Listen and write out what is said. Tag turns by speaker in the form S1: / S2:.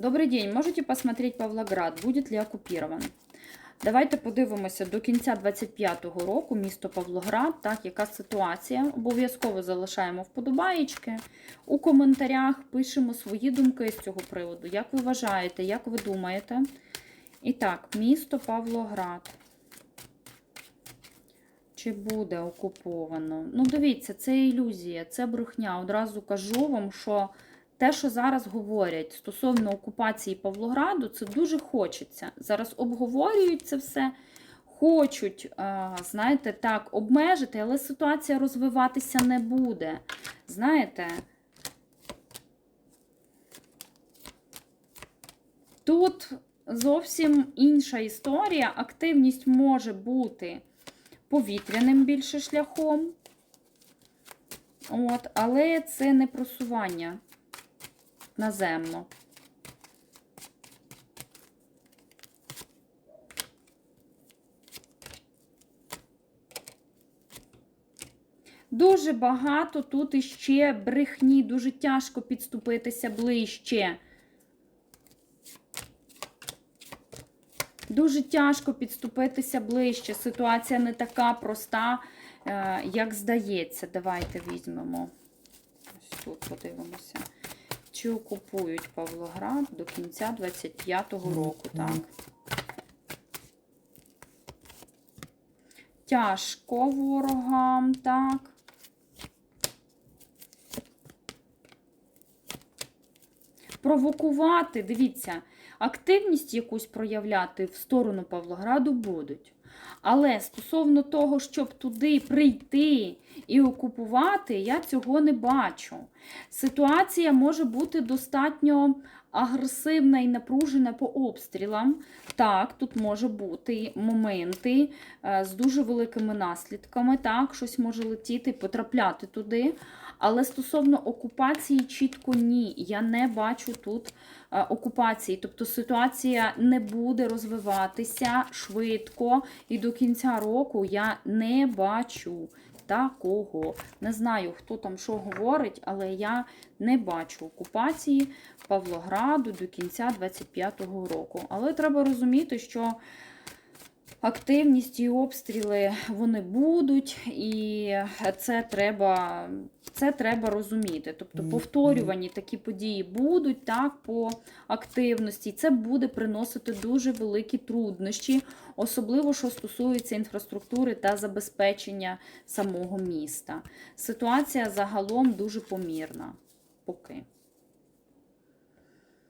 S1: Добрий день. Можете посмотреть Павлоград? Будет ли оккупирован? Давайте подивимося до кінця 25-го року місто Павлоград. Так, яка ситуація? Обов'язково залишаємо вподобаєчки. У коментарях пишемо свої думки з цього приводу. Як ви вважаєте, як ви думаєте? І так, місто Павлоград. Чи буде окуповано? Ну, дивіться, це ілюзія, це брехня. Одразу кажу вам, що те, що зараз говорять стосовно окупації Павлограду, це дуже хочеться. Зараз обговорюють це все, хочуть, знаєте, так, обмежити, але ситуація розвиватися не буде. Знаєте, тут зовсім інша історія. Активність може бути повітряним більше шляхом. От, але це не просування наземно. Дуже багато тут іще брехні, дуже тяжко підступитися ближче. Дуже тяжко підступитися ближче. Ситуація не така проста, е, як здається. Давайте візьмемо. Ось тут подивимося. Чи окупують Павлоград до кінця 25-го року, так? Тяжко ворогам, так. Провокувати, дивіться, активність якусь проявляти в сторону Павлограду будуть. Але стосовно того, щоб туди прийти і окупувати, я цього не бачу. Ситуація може бути достатньо агресивна і напружена по обстрілам. Так, тут може бути моменти е, з дуже великими наслідками. Так, щось може летіти, потрапляти туди. Але стосовно окупації, чітко ні. Я не бачу тут е, окупації. Тобто ситуація не буде розвиватися швидко, і до кінця року я не бачу такого. Не знаю, хто там що говорить, але я не бачу окупації Павлограду до кінця 25-го року. Але треба розуміти, що. Активність і обстріли вони будуть, і це треба це треба розуміти. Тобто повторювані такі події будуть так по активності. Це буде приносити дуже великі труднощі, особливо що стосується інфраструктури та забезпечення самого міста. Ситуація загалом дуже помірна. Поки.